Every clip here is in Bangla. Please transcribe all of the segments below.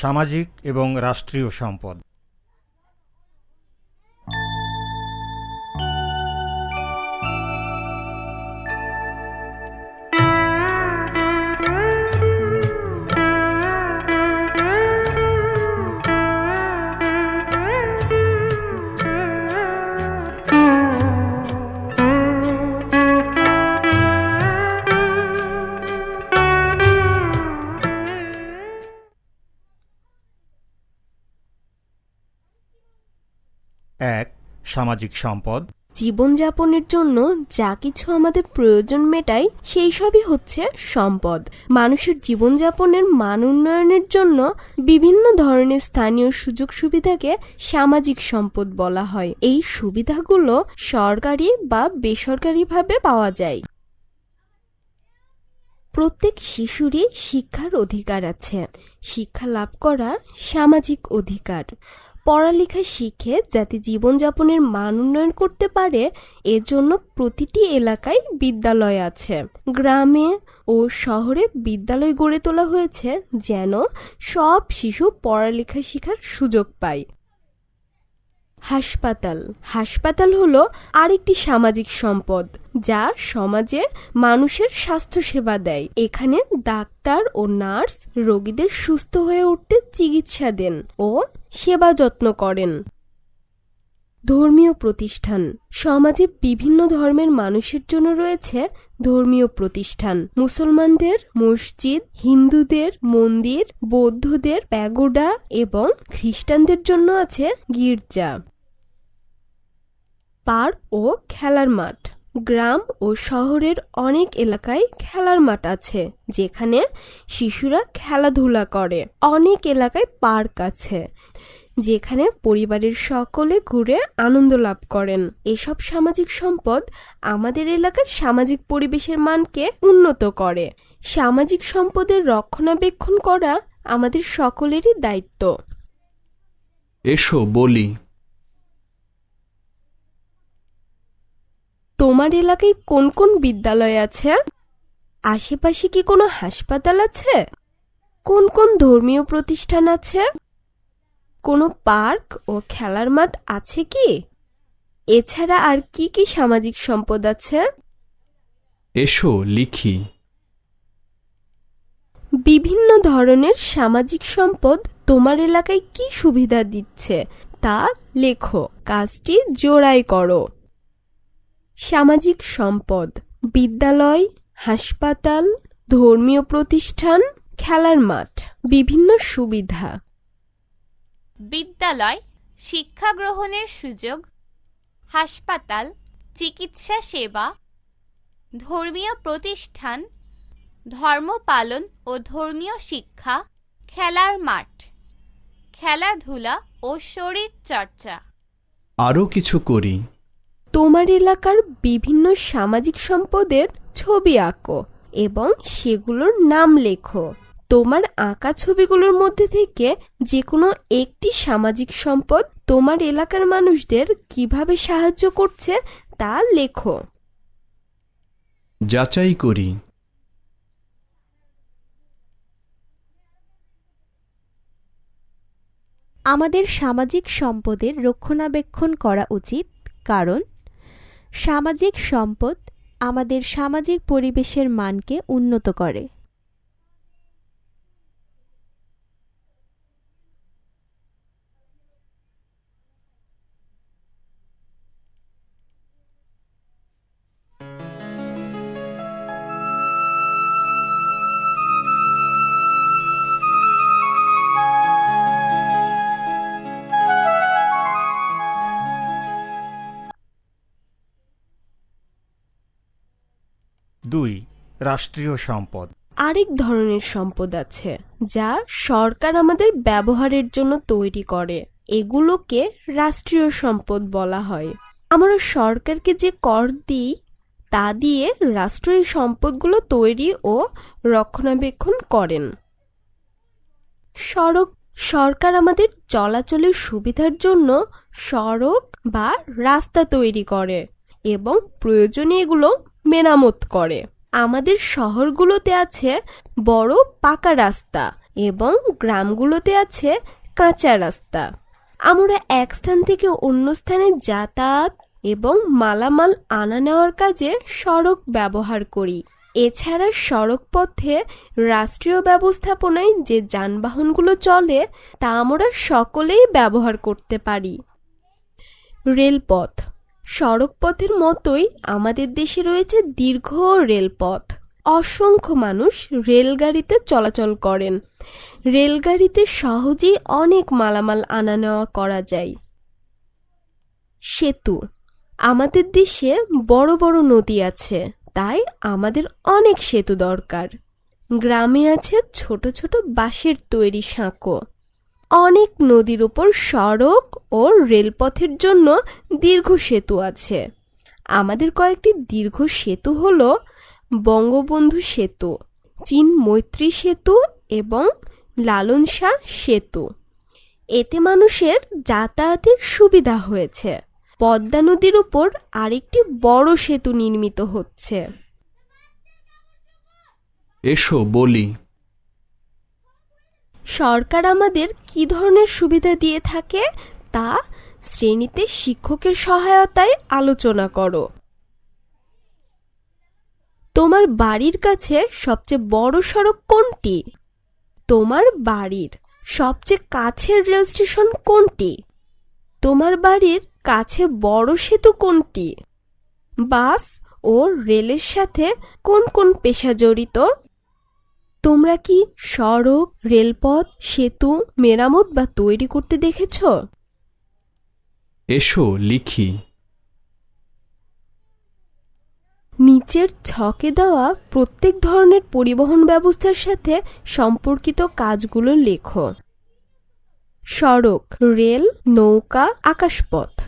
সামাজিক এবং রাষ্ট্রীয় সম্পদ। সামাজিক সম্পদ। জীবনযাপনের জন্য যা কিছু আমাদের প্রয়োজন মেটায়, সেই সবই হচ্ছে সম্পদ। মানুষের জীবনযাপনের মান উন্নয়নের জন্য বিভিন্ন ধরনের স্থানীয় সুযোগ সুবিধাকে সামাজিক সম্পদ বলা হয়। এই সুবিধাগুলো সরকারি বা বেসরকারিভাবে পাওয়া যায়। প্রত্যেক শিশুরই শিক্ষার অধিকার আছে। শিক্ষা লাভ করা সামাজিক অধিকার। পড়ালেখা শিখে যাতে জীবনযাপনের মান উন্নয়ন করতে পারে, এজন্য প্রতিটি এলাকায় বিদ্যালয় আছে। গ্রামে ও শহরে বিদ্যালয় গড়ে তোলা হয়েছে, যেন সব শিশু পড়ালেখা শেখার সুযোগ পায়। হাসপাতাল। হাসপাতাল হলো আরেকটি সামাজিক সম্পদ, যা সমাজে মানুষের স্বাস্থ্যসেবা দেয়। এখানে ডাক্তার ও নার্স রোগীদের সুস্থ হয়ে উঠতে চিকিৎসা দেন ও সেবা যত্ন করেন। ধর্মীয় প্রতিষ্ঠান। সমাজে বিভিন্ন ধর্মের মানুষের জন্য রয়েছে ধর্মীয় প্রতিষ্ঠান। মুসলমানদের মসজিদ, হিন্দুদের মন্দির, বৌদ্ধদের প্যাগোডা এবং খ্রিস্টানদের জন্য আছে গির্জা। পার্ক ও খেলার মাঠ। গ্রাম ও শহরের অনেক এলাকায় খেলার মাঠ আছে, যেখানে শিশুরা খেলাধুলা করে। অনেক এলাকায় পার্ক আছে। যেখানে পরিবারের সকলে ঘুরে আনন্দ লাভ করেন। এসব সামাজিক সম্পদ আমাদের এলাকার সামাজিক পরিবেশের মানকে উন্নত করে। সামাজিক সম্পদের রক্ষণাবেক্ষণ করা আমাদের সকলেরই দায়িত্ব। এসো বলি। তোমার এলাকায় কোন কোন বিদ্যালয় আছে? আশেপাশে কি কোনো হাসপাতাল আছে? কোন কোন ধর্মীয় প্রতিষ্ঠান আছে? কোনো পার্ক ও খেলার মাঠ আছে কি? এছাড়া আর কি কি সামাজিক সম্পদ আছে? এসো লিখি। বিভিন্ন ধরনের সামাজিক সম্পদ তোমার এলাকায় কি সুবিধা দিচ্ছে? তা লেখো কাজটি জোড়াই করো। সামাজিক সম্পদ বিদ্যালয় হাসপাতাল ধর্মীয় প্রতিষ্ঠান খেলার মাঠ বিভিন্ন সুবিধা। বিদ্যালয় শিক্ষা গ্রহণের সুযোগ হাসপাতাল চিকিৎসা সেবা ধর্মীয় প্রতিষ্ঠান ধর্ম পালন ও ধর্মীয় শিক্ষা খেলার মাঠ খেলাধুলা ও শরীর চর্চা। আরও কিছু করি। তোমার এলাকার বিভিন্ন সামাজিক সম্পদের ছবি আঁকো এবং সেগুলোর নাম লেখো। তোমার আঁকা ছবিগুলোর মধ্যে থেকে যে কোনো একটি সামাজিক সম্পদ তোমার এলাকার মানুষদের কীভাবে সাহায্য করছে তা লেখো। যাচাই করি। আমাদের সামাজিক সম্পদের রক্ষণাবেক্ষণ করা উচিত কারণ সামাজিক সম্পদ আমাদের সামাজিক পরিবেশের মানকে উন্নত করে। দুই, রাষ্ট্রীয় সম্পদ। আরেক ধরনের সম্পদ আছে, যা সরকার আমাদের ব্যবহারের জন্য তৈরি করে। এগুলোকে রাষ্ট্রীয় সম্পদ বলা হয়। আমরা সরকারকে যে কর দিই, তা দিয়ে রাষ্ট্র সম্পদগুলো তৈরি ও রক্ষণাবেক্ষণ করেন। সড়ক, সরকার আমাদের চলাচলের সুবিধার জন্য সড়ক বা রাস্তা তৈরি করে এবং প্রয়োজনে এগুলো মেরামত করে। আমাদের শহরগুলোতে আছে বড় পাকা রাস্তা এবং গ্রামগুলোতে আছে কাঁচা রাস্তা। আমরা এক স্থান থেকে অন্য স্থানে যাতায়াত এবং মালামাল আনা নেওয়ার কাজে সড়ক ব্যবহার করি। এছাড়া সড়ক পথে রাষ্ট্রীয় ব্যবস্থাপনায় যে যানবাহনগুলো চলে, তা আমরা সকলেই ব্যবহার করতে পারি। রেলপথ সড়ক পথের মতোই আমাদের দেশে রয়েছে দীর্ঘ রেলপথ। অসংখ্য মানুষ রেলগাড়িতে চলাচল করেন। রেলগাড়িতে সহজেই অনেক মালামাল আনা নেওয়া করা যায়। সেতু। আমাদের দেশে বড় বড় নদী আছে, তাই আমাদের অনেক সেতু দরকার। গ্রামে আছে ছোট ছোট বাঁশের তৈরি সাঁকো। অনেক নদীর উপর সড়ক ও রেলপথের জন্য দীর্ঘ সেতু আছে। আমাদের কয়েকটি দীর্ঘ সেতু হল বঙ্গবন্ধু সেতু, চীন মৈত্রী সেতু এবং লালন শাহ সেতু। এতে মানুষের যাতায়াতের সুবিধা হয়েছে। পদ্মা নদীর উপর আরেকটি বড় সেতু নির্মিত হচ্ছে। এসো বলি সরকার আমাদের কি ধরনের সুবিধা দিয়ে থাকে? তা শ্রেণীতে শিক্ষকের সহায়তায় আলোচনা করো। তোমার বাড়ির কাছে সবচেয়ে বড় সড়ক কোনটি? তোমার বাড়ির সবচেয়ে কাছের রেল স্টেশন কোনটি? তোমার বাড়ির কাছে বড় সেতু কোনটি? বাস ও রেলের সাথে কোন কোন পেশা জড়িত? তোমরা কি সড়ক রেলপথ সেতু মেরামত বা তৈরি করতে দেখেছ? এসো লিখি। নিচের ছকে দেওয়া প্রত্যেক ধরনের পরিবহন ব্যবস্থার সাথে সম্পর্কিত কাজগুলো লেখো। সড়ক রেল নৌকা আকাশপথ।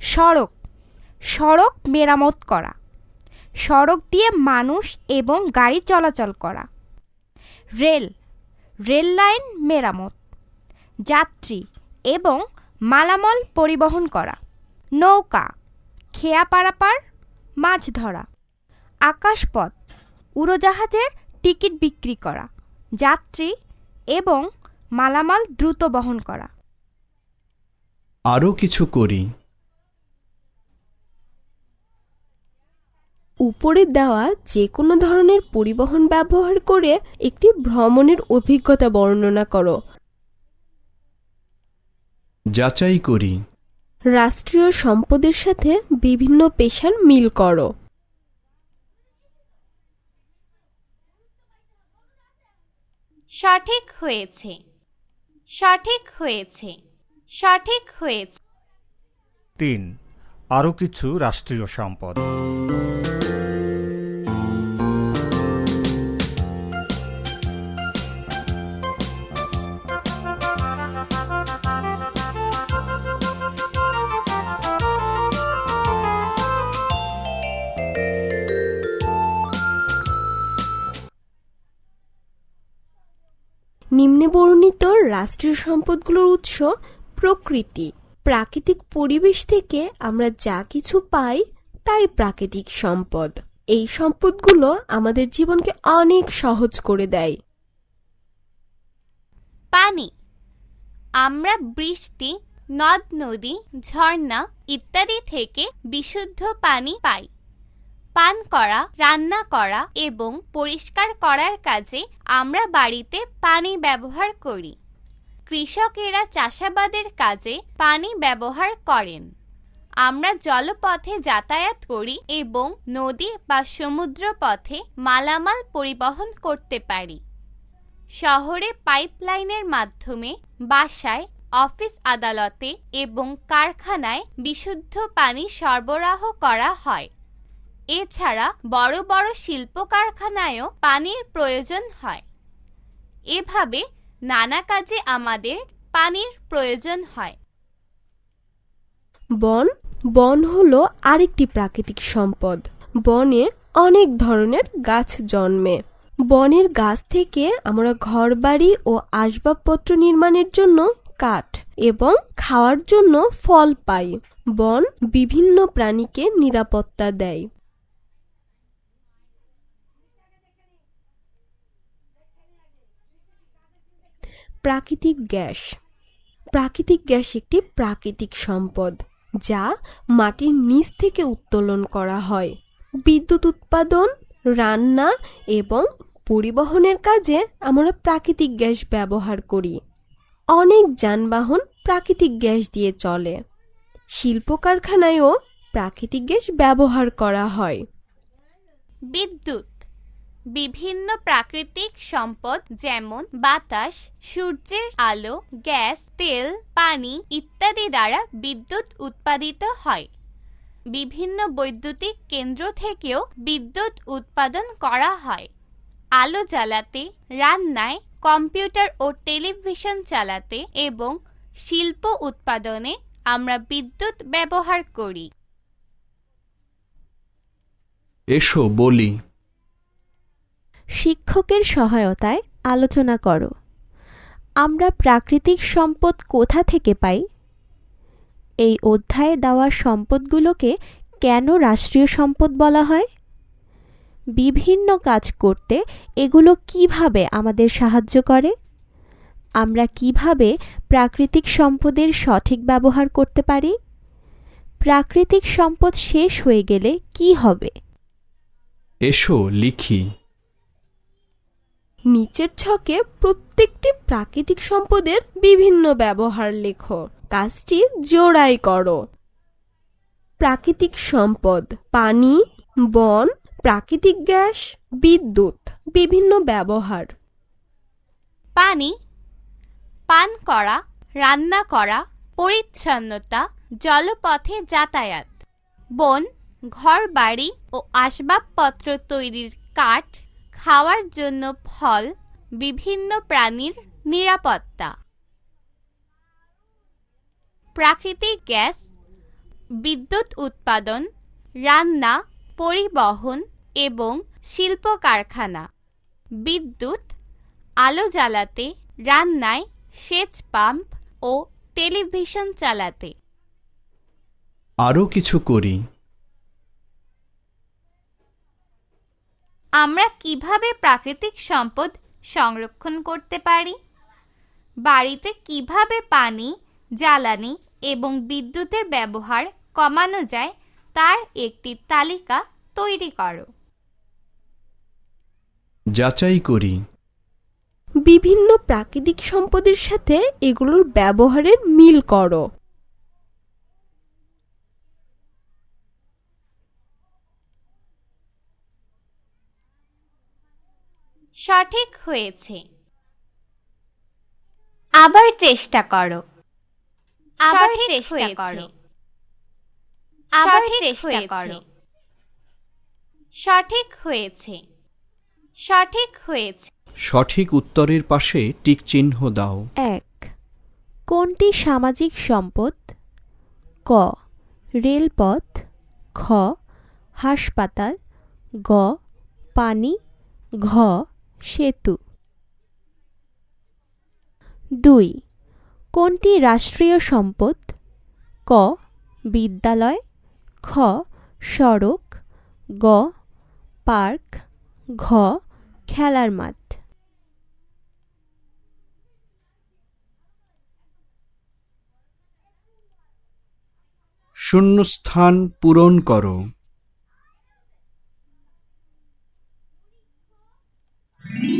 সড়ক সড়ক মেরামত করা। সড়ক দিয়ে মানুষ এবং গাড়ি চলাচল করা। রেল রেল লাইন মেরামত, যাত্রী এবং মালামাল পরিবহন করা। নৌকা, খেয়া পারাপার, মাছ ধরা। আকাশপথ, উড়োজাহাজের টিকিট বিক্রি করা। যাত্রী এবং মালামাল দ্রুত বহন করা। আরও কিছু করি। উপরে দেওয়া যে কোনো ধরনের পরিবহন ব্যবহার করে একটি ভ্রমণের অভিজ্ঞতা বর্ণনা করো। যাচাই করি। রাষ্ট্রীয় সম্পদের সাথে বিভিন্ন পেশার মিল করো। সঠিক হয়েছে। সঠিক হয়েছে। সঠিক হয়েছে। তিন আরও কিছু রাষ্ট্রীয় সম্পদ। রাষ্ট্রীয় সম্পদগুলোর উৎস প্রকৃতি। প্রাকৃতিক পরিবেশ থেকে আমরা যা কিছু পাই তাই প্রাকৃতিক সম্পদ। এই সম্পদগুলো আমাদের জীবনকে অনেক সহজ করে দেয়। পানি। আমরা বৃষ্টি, নদ, নদী, ঝর্ণা ইত্যাদি থেকে বিশুদ্ধ পানি পাই। পান করা, রান্না করা এবং পরিষ্কার করার কাজে আমরা বাড়িতে পানি ব্যবহার করি। কৃষকেরা চাষাবাদের কাজে পানি ব্যবহার করেন। আমরা জলপথে যাতায়াত করি এবং নদী বা সমুদ্র পথে মালামাল পরিবহন করতে পারি। শহরে পাইপলাইনের মাধ্যমে বাসায়, অফিস আদালতে এবং কারখানায় বিশুদ্ধ পানি সরবরাহ করা হয়। এছাড়া বড় বড় শিল্প কারখানায়ও পানির প্রয়োজন হয়। এভাবে নানা কাজে আমাদের পানির প্রয়োজন হয়। বন বন হলো আরেকটি প্রাকৃতিক সম্পদ। বনে অনেক ধরনের গাছ জন্মে। বনের গাছ থেকে আমরা ঘরবাড়ি ও আসবাবপত্র নির্মাণের জন্য কাঠ এবং খাওয়ার জন্য ফল পাই। বন বিভিন্ন প্রাণীকে নিরাপত্তা দেয়। প্রাকৃতিক গ্যাস। প্রাকৃতিক গ্যাস একটি প্রাকৃতিক সম্পদ যা মাটির নিচ থেকে উত্তোলন করা হয়। বিদ্যুৎ উৎপাদন, রান্না এবং পরিবহনের কাজে আমরা প্রাকৃতিক গ্যাস ব্যবহার করি। অনেক যানবাহন প্রাকৃতিক গ্যাস দিয়ে চলে। শিল্প কারখানায়ও প্রাকৃতিক গ্যাস ব্যবহার করা হয়। বিদ্যুৎ বিভিন্ন প্রাকৃতিক সম্পদ যেমন বাতাস, সূর্যের আলো, গ্যাস, তেল, পানি ইত্যাদি দ্বারা বিদ্যুৎ উৎপাদিত হয়। বিভিন্ন বৈদ্যুতিক কেন্দ্র থেকেও বিদ্যুৎ উৎপাদন করা হয়। আলো জ্বালাতে, রান্নায়, কম্পিউটার ও টেলিভিশন চালাতে এবং শিল্প উৎপাদনে আমরা বিদ্যুৎ ব্যবহার করি। এসো বলি। শিক্ষকের সহায়তায় আলোচনা করো। আমরা প্রাকৃতিক সম্পদ কোথা থেকে পাই? এই অধ্যায়ে দেওয়া সম্পদগুলোকে কেন রাষ্ট্রীয় সম্পদ বলা হয়? বিভিন্ন কাজ করতে এগুলো কীভাবে আমাদের সাহায্য করে? আমরা কীভাবে প্রাকৃতিক সম্পদের সঠিক ব্যবহার করতে পারি? প্রাকৃতিক সম্পদ শেষ হয়ে গেলে কি হবে? এসো লিখি। নিচের ছকে প্রত্যেকটি প্রাকৃতিক সম্পদের বিভিন্ন ব্যবহার লেখো। কাজটি জোড়াই করো। প্রাকৃতিক সম্পদ, পানি, বন, প্রাকৃতিক গ্যাস, বিদ্যুৎ, বিভিন্ন ব্যবহার। পানি, পান করা, রান্না করা, পরিচ্ছন্নতা, জলপথে যাতায়াত। বন ঘর বাড়ি ও আসবাবপত্র তৈরির কাঠ খাওয়ার জন্য ফল বিভিন্ন প্রাণীর নিরাপত্তা। প্রাকৃতিক গ্যাস, বিদ্যুৎ উৎপাদন, রান্না, পরিবহন এবং শিল্প কারখানা। বিদ্যুৎ, আলো জ্বালাতে, রান্নায় সেচ পাম্প ও টেলিভিশন চালাতে। আরও কিছু করি। আমরা কীভাবে প্রাকৃতিক সম্পদ সংরক্ষণ করতে পারি? বাড়িতে কীভাবে পানি জ্বালানি এবং বিদ্যুতের ব্যবহার কমানো যায় তার একটি তালিকা তৈরি করো। যাচাই করি। বিভিন্ন প্রাকৃতিক সম্পদের সাথে এগুলোর ব্যবহারের মিল করো। সঠিক হয়েছে। আবার চেষ্টা করো। আবার চেষ্টা করো। আবার চেষ্টা করো। সঠিক হয়েছে। সঠিক হয়েছে। সঠিক উত্তরের পাশে টিক চিহ্ন দাও। এক। কোনটি সামাজিক সম্পদ? ক। রেলপথ। খ। হাসপাতাল। গ। পানি। ঘ। সেতু। দুই, কোনটি রাষ্ট্রীয় সম্পদ? ক, বিদ্যালয়, খ, সড়ক, গ, পার্ক, ঘ, খেলার মাঠ। শূন্যস্থান পূরণ করো। Thank you.